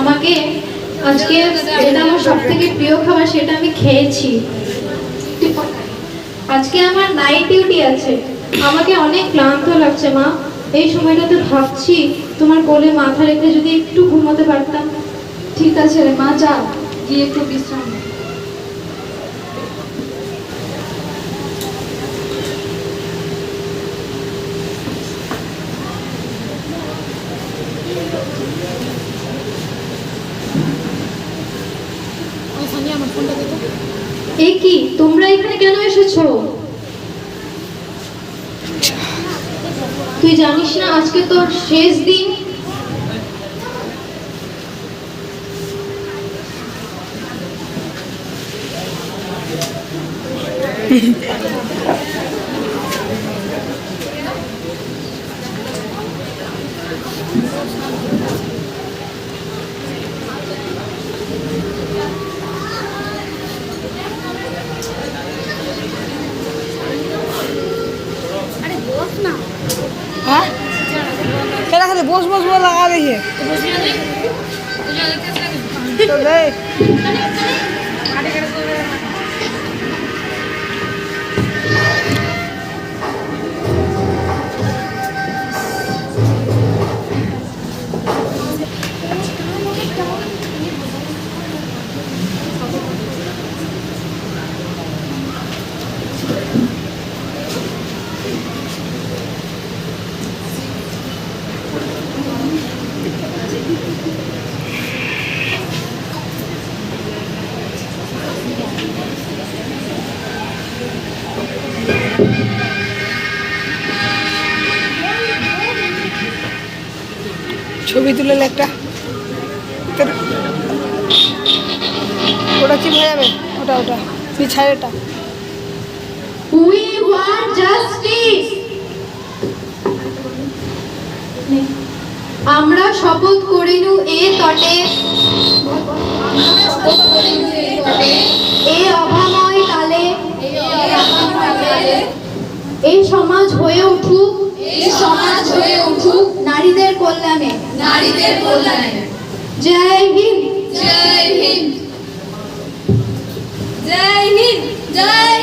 আমাকে আজকে যেটা আমার সব থেকে প্রিয় খাবার সেটা আমি খেয়েছি। আজকে আমার নাইট ডিউটি আছে। আমাকে অনেক ক্লান্ত লাগছে, মা। এই সময়টাতে ভাবছি তোমার কোলে মাথা রেখে যদি একটু ঘুমোতে পারতাম। ঠিক আছে রে মা, যা। গিয়ে একটু বিশ্রাম নে। এ কি তোমরা এখানে কেন এসেছ? তুই জানিস না আজকে তোর শেষ দিন? হ্যাঁ बस बस वाला आ रही है तो ছবি তুলে একটা। ওটা কি হয়ে যাবে? ওটা ওটা। পিছায় এটা। উই ওয়ান্ট জাস্টিস আমরা শপথ করিনু এ তটে। এ অভাময় কালে। এই সমাজ হয়ে উঠুক। এই সমাজ হয়ে উঠুক। নারীদের কল্যাণে। নারীদের কল্যাণে। জয় হিন্দ। জয় হিন্দ। জয় হিন্দ। জয়